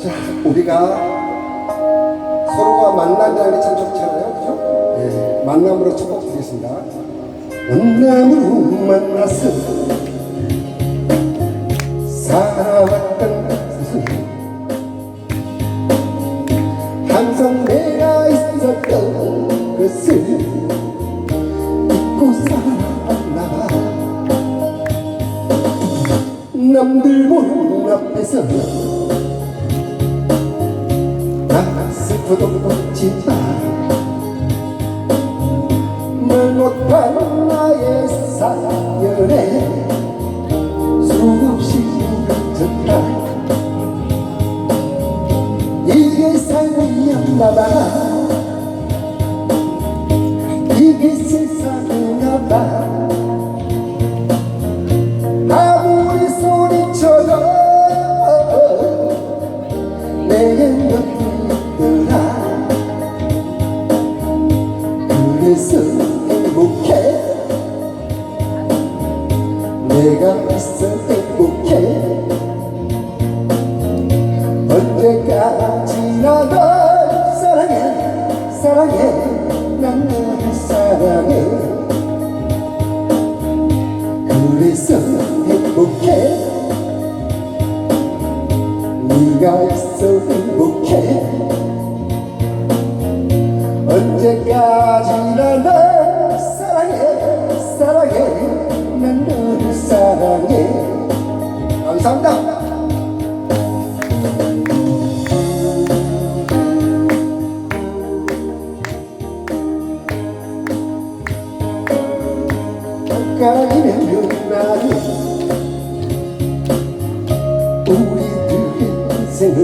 자, 우리가 서로가 만난다는 게 참 좋잖아요. 그죠? 예, 만남으로 첫 번째 드리겠습니다. 만남으로 만났어. 남들 보는 앞에서 나 슬퍼도 없지만 말 못한 나의 사연에 나널 사랑해 사랑해. 난 너를 사랑해 그래서 행복해. 네가 있어 행복해. 언제까지나 널 사랑해 사랑해. 난 너를 사랑해 감사합니다 가리면 나는 우리들의 인생을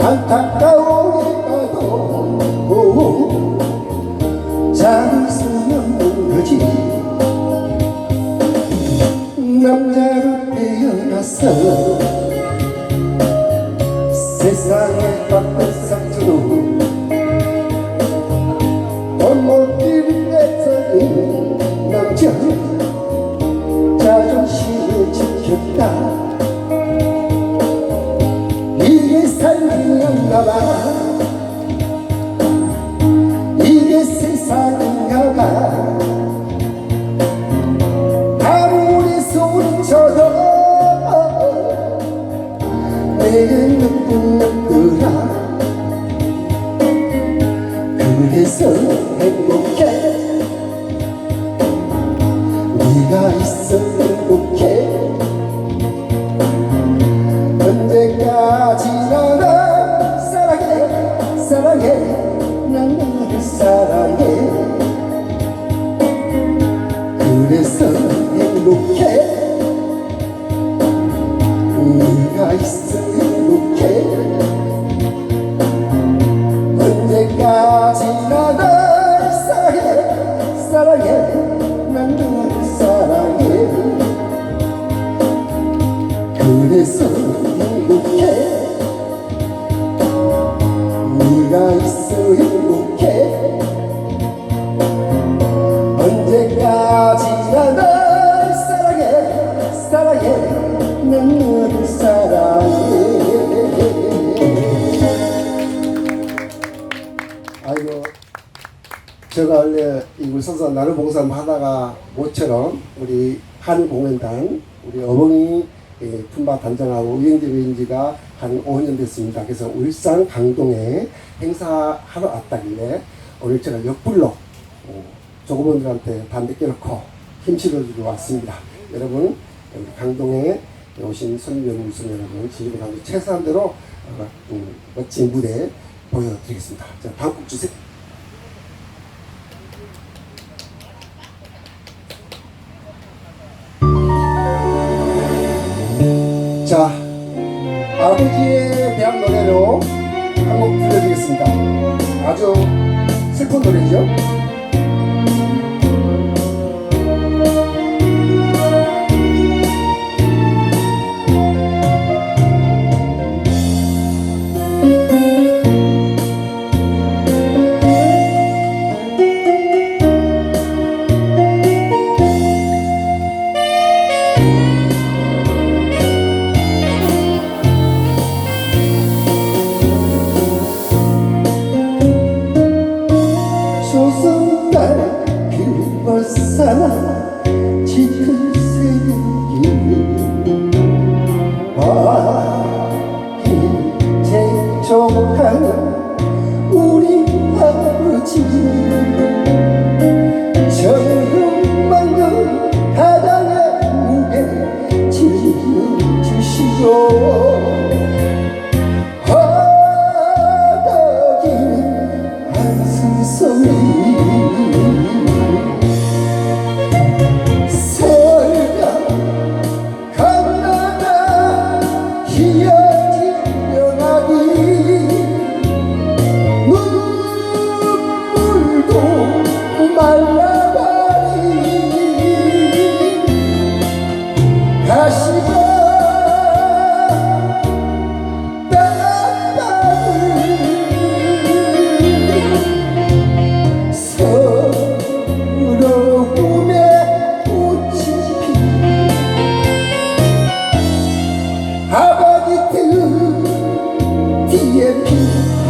안타까워해 봐도 잠을 수 없는 거지. 남자로 태어났어 세상에 있어 행복해 언제까지나 널 사랑해? 사랑해? 사랑해. 그래서 울산서 나를 봉사 하다가 모처럼 우리 한 공연단 우리 어머니 예, 품바 단장하고 의행제 의인지가 한 5년 됐습니다. 그래서 울산 강동에 행사하러 왔다길래 오늘 제가 역불로 어, 조그만들한테 담배 껴놓고 힘 실어주러 왔습니다. 여러분 강동에 오신 손님 무슨 여러분 진입을 하고 최소한 대로 어, 음, 멋진 무대 보여드리겠습니다. 자 다음 곡 주세요. 아버지에 대한 노래로 한 곡 들려드리겠습니다. 아주 슬픈 노래죠. 기억하는 우리 아버지.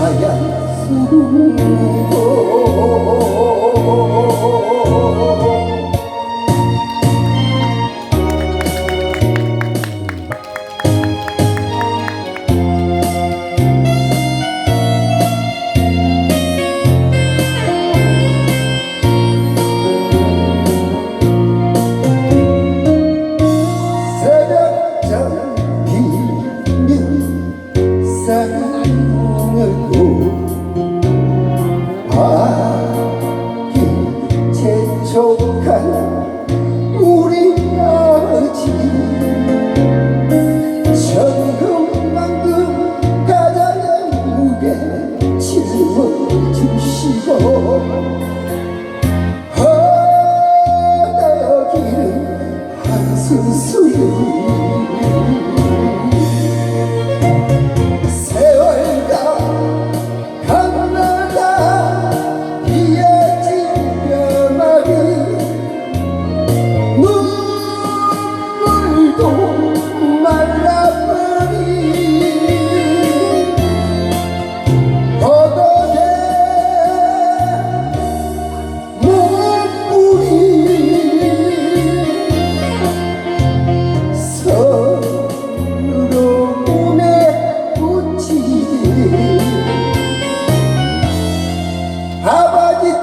早いすぐ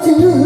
す。